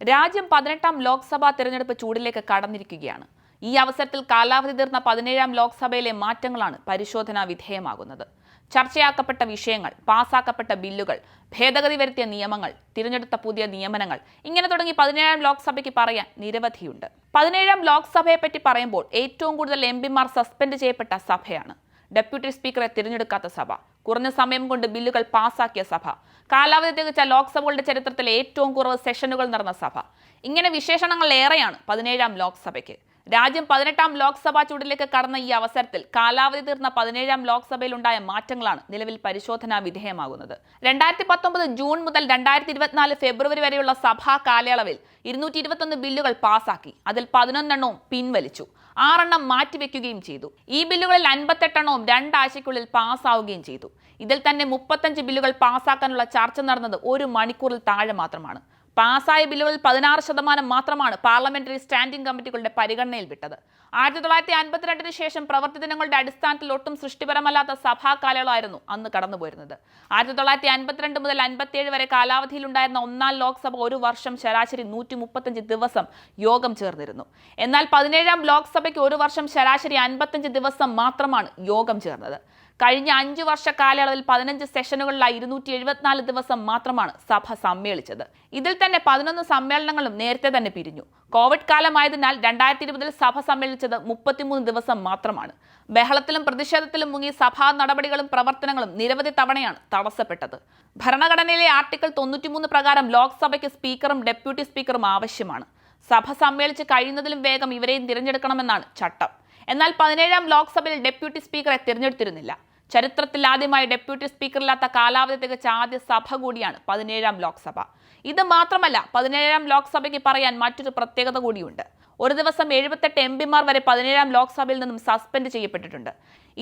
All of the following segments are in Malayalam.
രാജ്യം പതിനെട്ടാം ലോക്സഭാ തെരഞ്ഞെടുപ്പ് ചൂടിലേക്ക് കടന്നിരിക്കുകയാണ്. ഈ അവസരത്തിൽ കാലാവധി തീർന്ന പതിനേഴാം ലോക്സഭയിലെ മാറ്റങ്ങളാണ് പരിശോധനാ വിധേയമാകുന്നത്. ചർച്ചയാക്കപ്പെട്ട വിഷയങ്ങൾ പാസാക്കപ്പെട്ട ബില്ലുകൾ ഭേദഗതി വരുത്തിയ നിയമങ്ങൾ തിരഞ്ഞെടുത്ത പുതിയ നിയമനങ്ങൾ ഇങ്ങനെ തുടങ്ങി പതിനേഴാം ലോക്സഭയ്ക്ക് പറയാൻ നിരവധിയുണ്ട്. പതിനേഴാം ലോക്സഭയെപ്പറ്റി പറയുമ്പോൾ ഏറ്റവും കൂടുതൽ എം പിമാർ സസ്പെൻഡ് ചെയ്യപ്പെട്ട സഭയാണ്. ഡെപ്യൂട്ടി സ്പീക്കറെ തിരഞ്ഞെടുക്കാത്ത സഭ. കുറഞ്ഞ സമയം കൊണ്ട് ബില്ലുകൾ പാസാക്കിയ സഭ. കാലാവധി തികച്ച ലോക്സഭകളുടെ ചരിത്രത്തിലെ ഏറ്റവും കുറവ് സെഷനുകൾ നടന്ന സഭ. ഇങ്ങനെ വിശേഷണങ്ങൾ ഏറെയാണ് പതിനേഴാം ലോക്സഭയ്ക്ക്. രാജ്യം പതിനെട്ടാം ലോക്സഭാ ചൂടിലേക്ക് കടന്ന ഈ അവസരത്തിൽ കാലാവധി തീർന്ന പതിനേഴാം ലോക്സഭയിലുണ്ടായ മാറ്റങ്ങളാണ് നിലവിൽ പരിശോധനാ വിധേയമാകുന്നത്. രണ്ടായിരത്തി പത്തൊമ്പത് ജൂൺ മുതൽ രണ്ടായിരത്തി ഇരുപത്തിനാല് ഫെബ്രുവരി വരെയുള്ള സഭാ കാലയളവിൽ ഇരുന്നൂറ്റി ഇരുപത്തൊന്ന് ബില്ലുകൾ പാസാക്കി. അതിൽ പതിനൊന്നെണ്ണവും പിൻവലിച്ചു. ആറെണ്ണം മാറ്റിവെക്കുകയും ചെയ്തു. ഈ ബില്ലുകളിൽ അൻപത്തെട്ടെണ്ണവും രണ്ടാഴ്ചയ്ക്കുള്ളിൽ പാസ്സാവുകയും ചെയ്തു. ഇതിൽ തന്നെ മുപ്പത്തഞ്ച് ബില്ലുകൾ പാസാക്കാനുള്ള ചർച്ച നടന്നത് ഒരു മണിക്കൂറിൽ താഴെ മാത്രമാണ്. പാസ്സായ ബില്ലുകളിൽ പതിനാറ് ശതമാനം മാത്രമാണ് പാർലമെന്ററി സ്റ്റാൻഡിംഗ് കമ്മിറ്റികളുടെ പരിഗണനയിൽ വിട്ടത്. ആയിരത്തി തൊള്ളായിരത്തി അൻപത്തിരണ്ടിന് ശേഷം പ്രവൃത്തി ദിനങ്ങളുടെ അടിസ്ഥാനത്തിൽ ഒട്ടും സൃഷ്ടിപരമല്ലാത്ത സഭാ കാലയളവായിരുന്നു അന്ന് കടന്നുപോയിരുന്നത്. ആയിരത്തി തൊള്ളായിരത്തി അൻപത്തിരണ്ട് മുതൽ അൻപത്തിയേഴ് വരെ കാലാവധിയിലുണ്ടായിരുന്ന ഒന്നാം ലോക്സഭ ഒരു വർഷം ശരാശരി നൂറ്റി മുപ്പത്തഞ്ച് ദിവസം യോഗം ചേർന്നിരുന്നു. എന്നാൽ പതിനേഴാം ലോക്സഭയ്ക്ക് ഒരു വർഷം ശരാശരി അൻപത്തഞ്ച് ദിവസം മാത്രമാണ് യോഗം ചേർന്നത്. കഴിഞ്ഞ അഞ്ചു വർഷ കാലയളവിൽ പതിനഞ്ച് സെഷനുകളിലായി ഇരുന്നൂറ്റി എഴുപത്തിനാല് ദിവസം മാത്രമാണ് സഭ സമ്മേളിച്ചത്. ഇതിൽ തന്നെ പതിനൊന്ന് സമ്മേളനങ്ങളും നേരത്തെ തന്നെ പിരിഞ്ഞു. കോവിഡ് കാലമായതിനാൽ രണ്ടായിരത്തി ഇരുപതിൽ സഭ സമ്മേളിച്ചത് മുപ്പത്തിമൂന്ന് ദിവസം മാത്രമാണ്. ബഹളത്തിലും പ്രതിഷേധത്തിലും മുങ്ങി സഭാ നടപടികളും പ്രവർത്തനങ്ങളും നിരവധി തവണയാണ് തടസ്സപ്പെട്ടത്. ഭരണഘടനയിലെ ആർട്ടിക്കിൾ തൊണ്ണൂറ്റിമൂന്ന് പ്രകാരം ലോക്സഭയ്ക്ക് സ്പീക്കറും ഡെപ്യൂട്ടി സ്പീക്കറും ആവശ്യമാണ്. സഭ സമ്മേളിച്ച് കഴിയുന്നതിലും വേഗം ഇവരെയും തിരഞ്ഞെടുക്കണമെന്നാണ് ചട്ടം. എന്നാൽ പതിനേഴാം ലോക്സഭയിൽ ഡെപ്യൂട്ടി സ്പീക്കറെ തിരഞ്ഞെടുത്തിരുന്നില്ല. ചരിത്രത്തിൽ ആദ്യമായി ഡെപ്യൂട്ടി സ്പീക്കറില്ലാത്ത കാലാവധി തികച്ച ആദ്യ സഭ കൂടിയാണ് പതിനേഴാം ലോക്സഭ. ഇത് മാത്രമല്ല പതിനേഴാം ലോക്സഭയ്ക്ക് പറയാൻ മറ്റൊരു പ്രത്യേകത കൂടിയുണ്ട്. ഒരു ദിവസം എഴുപത്തെട്ട് എം പിമാർ വരെ പതിനേഴാം ലോക്സഭയിൽ നിന്നും സസ്പെൻഡ് ചെയ്യപ്പെട്ടിട്ടുണ്ട്.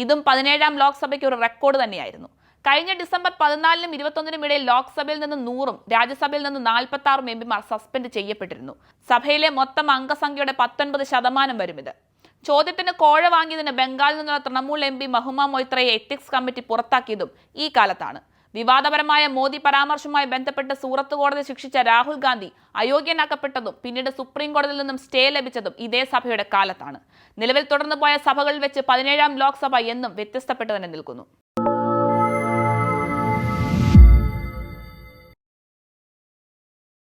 ഇതും പതിനേഴാം ലോക്സഭയ്ക്ക് ഒരു റെക്കോർഡ് തന്നെയായിരുന്നു. കഴിഞ്ഞ ഡിസംബർ പതിനാലിനും ഇരുപത്തൊന്നിനും ഇടയിൽ ലോക്സഭയിൽ നിന്ന് നൂറും രാജ്യസഭയിൽ നിന്ന് നാൽപ്പത്തി ആറും എം പിമാർ സസ്പെൻഡ് ചെയ്യപ്പെട്ടിരുന്നു. സഭയിലെ മൊത്തം അംഗസംഖ്യയുടെ പത്തൊൻപത് ശതമാനം വരും ഇത്. ചോദ്യത്തിന് കോഴ വാങ്ങിയതിന് ബംഗാളിൽ നിന്നുള്ള തൃണമൂൽ എം പി മഹുമ മൊയ്ത്രയെ എത്തിക്സ് കമ്മിറ്റി പുറത്താക്കിയതും ഈ കാലത്താണ്. വിവാദപരമായ മോദി പരാമർശവുമായി ബന്ധപ്പെട്ട് സൂറത്ത് കോടതി ശിക്ഷിച്ച രാഹുൽ ഗാന്ധി അയോഗ്യനാക്കപ്പെട്ടതും പിന്നീട് സുപ്രീം കോടതിയിൽ നിന്നും സ്റ്റേ ലഭിച്ചതും ഇതേ സഭയുടെ കാലത്താണ്. നിലവിൽ തുടർന്നു പോയ സഭകളിൽ വെച്ച് പതിനേഴാം ലോക്സഭ എന്നും വ്യത്യസ്തപ്പെട്ടു തന്നെ നിൽക്കുന്നു.